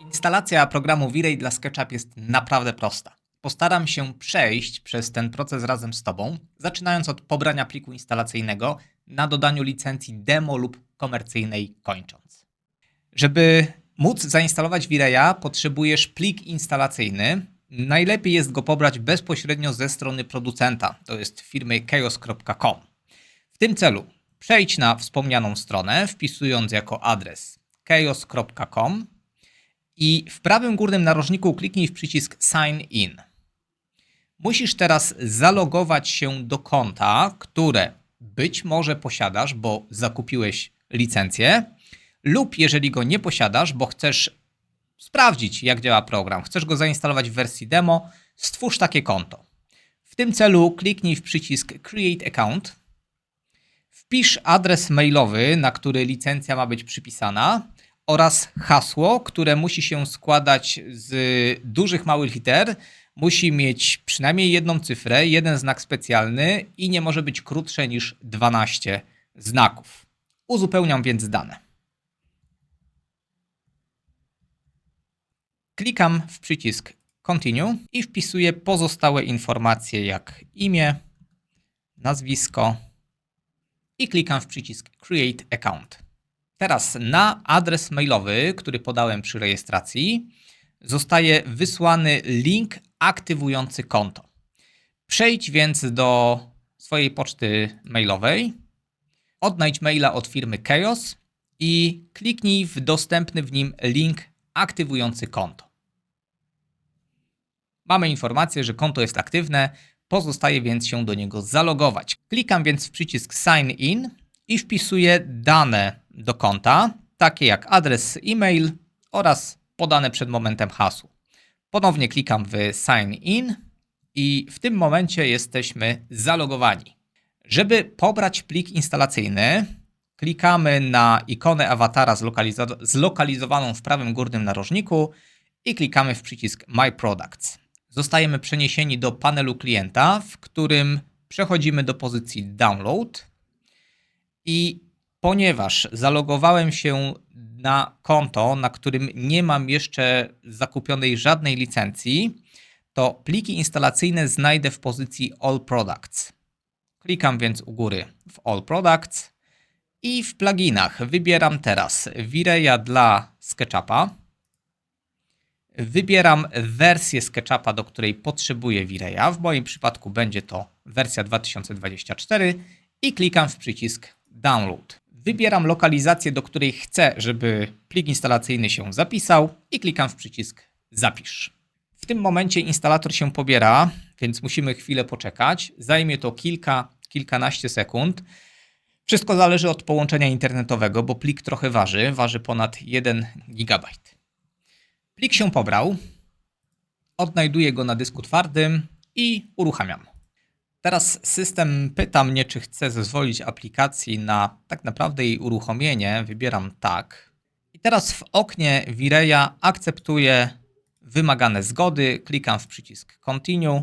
Instalacja programu V-Ray dla SketchUp jest naprawdę prosta. Postaram się przejść przez ten proces razem z Tobą, zaczynając od pobrania pliku instalacyjnego na dodaniu licencji demo lub komercyjnej kończąc. Żeby móc zainstalować V-Raya, potrzebujesz plik instalacyjny. Najlepiej jest go pobrać bezpośrednio ze strony producenta, to jest firmy chaos.com. W tym celu przejdź na wspomnianą stronę, wpisując jako adres chaos.com i w prawym górnym narożniku kliknij w przycisk Sign In. Musisz teraz zalogować się do konta, które być może posiadasz, bo zakupiłeś licencję, lub jeżeli go nie posiadasz, bo chcesz sprawdzić, jak działa program, chcesz go zainstalować w wersji demo, stwórz takie konto. W tym celu kliknij w przycisk Create Account, wpisz adres mailowy, na który licencja ma być przypisana oraz hasło, które musi się składać z dużych, małych liter. Musi mieć przynajmniej jedną cyfrę, jeden znak specjalny i nie może być krótsze niż 12 znaków. Uzupełniam więc dane. Klikam w przycisk Continue i wpisuję pozostałe informacje jak imię, nazwisko i klikam w przycisk Create Account. Teraz na adres mailowy, który podałem przy rejestracji, zostaje wysłany link aktywujący konto. Przejdź więc do swojej poczty mailowej, odnajdź maila od firmy Chaos i kliknij w dostępny w nim link aktywujący konto. Mamy informację, że konto jest aktywne, pozostaje więc się do niego zalogować. Klikam więc w przycisk Sign In i wpisuję dane do konta, takie jak adres e-mail oraz podane przed momentem hasło. Ponownie klikam w Sign In i w tym momencie jesteśmy zalogowani. Żeby pobrać plik instalacyjny, klikamy na ikonę awatara zlokalizo- zlokalizowaną w prawym górnym narożniku i klikamy w przycisk My Products. Zostajemy przeniesieni do panelu klienta, w którym przechodzimy do pozycji Download i ponieważ zalogowałem się na konto, na którym nie mam jeszcze zakupionej żadnej licencji, to pliki instalacyjne znajdę w pozycji All Products. Klikam więc u góry w All Products i w pluginach wybieram teraz Vireya dla SketchUpa. Wybieram wersję SketchUpa, do której potrzebuję Vireya. W moim przypadku będzie to wersja 2024 i klikam w przycisk Download. Wybieram lokalizację, do której chcę, żeby plik instalacyjny się zapisał i klikam w przycisk Zapisz. W tym momencie instalator się pobiera, więc musimy chwilę poczekać. Zajmie to kilka, kilkanaście sekund. Wszystko zależy od połączenia internetowego, bo plik trochę waży, waży ponad 1 GB. Plik się pobrał, odnajduję go na dysku twardym i uruchamiam. Teraz system pyta mnie, czy chcę zezwolić aplikacji na tak naprawdę jej uruchomienie. Wybieram tak. I teraz w oknie Vireya akceptuję wymagane zgody, klikam w przycisk Continue,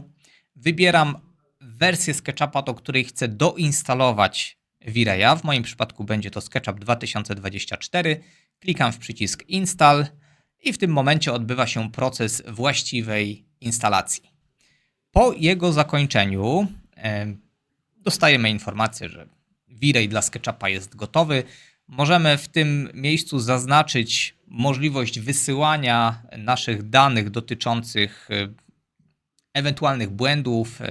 wybieram wersję SketchUpa, do której chcę doinstalować Vireya. W moim przypadku będzie to SketchUp 2024. Klikam w przycisk Install i w tym momencie odbywa się proces właściwej instalacji. Po jego zakończeniu dostajemy informację, że V-Ray dla SketchUpa jest gotowy. Możemy w tym miejscu zaznaczyć możliwość wysyłania naszych danych dotyczących e, ewentualnych błędów, e,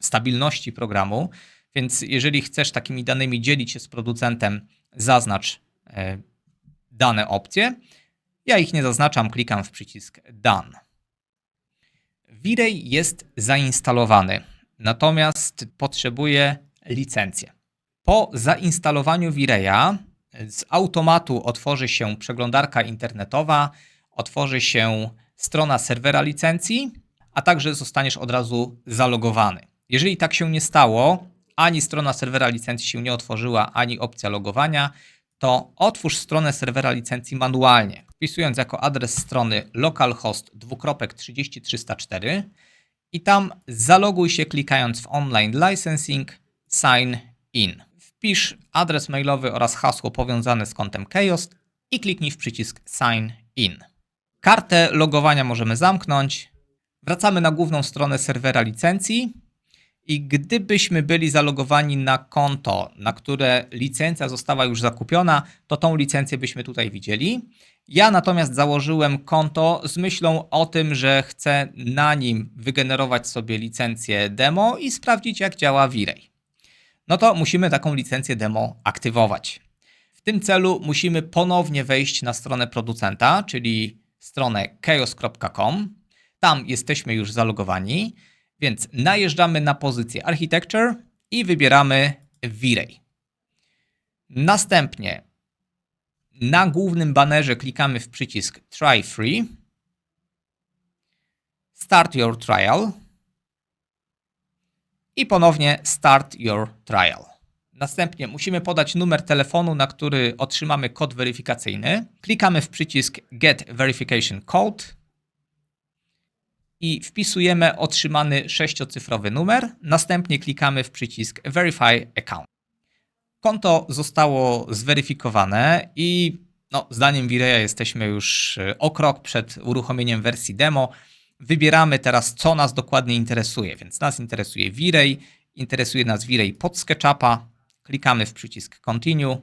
stabilności programu. Więc jeżeli chcesz takimi danymi dzielić się z producentem, zaznacz e, dane opcje. Ja ich nie zaznaczam, klikam w przycisk Done. V-Ray jest zainstalowany natomiast potrzebuje licencję. Po zainstalowaniu Vireya z automatu otworzy się przeglądarka internetowa, otworzy się strona serwera licencji, a także zostaniesz od razu zalogowany. Jeżeli tak się nie stało, ani strona serwera licencji się nie otworzyła, ani opcja logowania, to otwórz stronę serwera licencji manualnie, wpisując jako adres strony localhost 30304 i tam zaloguj się klikając w Online Licensing Sign In. Wpisz adres mailowy oraz hasło powiązane z kontem Kiosk i kliknij w przycisk Sign In. Kartę logowania możemy zamknąć. Wracamy na główną stronę serwera licencji i gdybyśmy byli zalogowani na konto, na które licencja została już zakupiona, to tą licencję byśmy tutaj widzieli. Ja natomiast założyłem konto z myślą o tym, że chcę na nim wygenerować sobie licencję demo i sprawdzić, jak działa V-Ray. No to musimy taką licencję demo aktywować. W tym celu musimy ponownie wejść na stronę producenta, czyli stronę chaos.com. Tam jesteśmy już zalogowani, więc najeżdżamy na pozycję Architecture i wybieramy V-Ray. Następnie na głównym banerze klikamy w przycisk Try Free, Start Your Trial i ponownie Start Your Trial. Następnie musimy podać numer telefonu, na który otrzymamy kod weryfikacyjny. Klikamy w przycisk Get Verification Code i wpisujemy otrzymany sześciocyfrowy numer. Następnie klikamy w przycisk Verify Account. Konto zostało zweryfikowane i no, zdaniem Vireya jesteśmy już y, o krok przed uruchomieniem wersji demo. Wybieramy teraz, co nas dokładnie interesuje, więc nas interesuje Virej, interesuje nas Virej pod SketchUpa. Klikamy w przycisk Continue.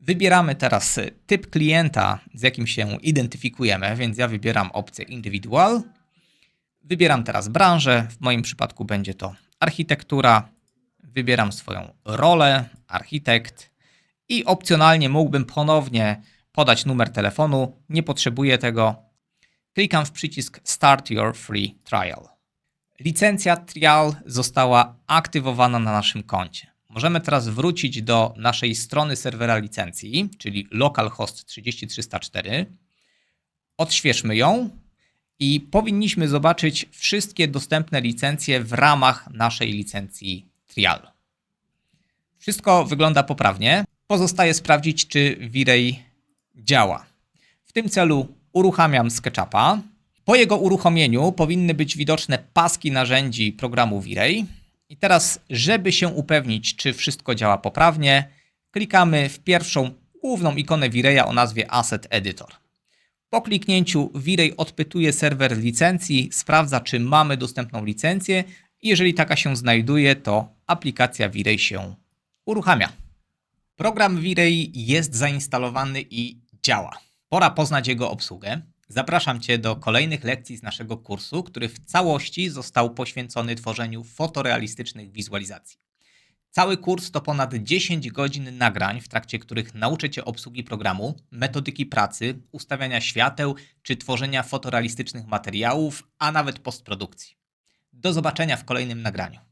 Wybieramy teraz y, typ klienta, z jakim się identyfikujemy, więc ja wybieram opcję Individual. Wybieram teraz branżę, w moim przypadku będzie to architektura. Wybieram swoją rolę, architekt i opcjonalnie mógłbym ponownie podać numer telefonu. Nie potrzebuję tego. Klikam w przycisk Start Your Free Trial. Licencja trial została aktywowana na naszym koncie. Możemy teraz wrócić do naszej strony serwera licencji, czyli localhost 3304. Odświeżmy ją i powinniśmy zobaczyć wszystkie dostępne licencje w ramach naszej licencji trial. Wszystko wygląda poprawnie. Pozostaje sprawdzić, czy V-Ray działa. W tym celu uruchamiam SketchUpa. Po jego uruchomieniu powinny być widoczne paski narzędzi programu V-Ray. I teraz, żeby się upewnić, czy wszystko działa poprawnie, klikamy w pierwszą główną ikonę V-Raya o nazwie Asset Editor. Po kliknięciu V-Ray odpytuje serwer licencji, sprawdza, czy mamy dostępną licencję i jeżeli taka się znajduje, to aplikacja V-Ray się uruchamia. Program V-Ray jest zainstalowany i działa. Pora poznać jego obsługę. Zapraszam Cię do kolejnych lekcji z naszego kursu, który w całości został poświęcony tworzeniu fotorealistycznych wizualizacji. Cały kurs to ponad 10 godzin nagrań, w trakcie których nauczę Cię obsługi programu, metodyki pracy, ustawiania świateł czy tworzenia fotorealistycznych materiałów, a nawet postprodukcji. Do zobaczenia w kolejnym nagraniu.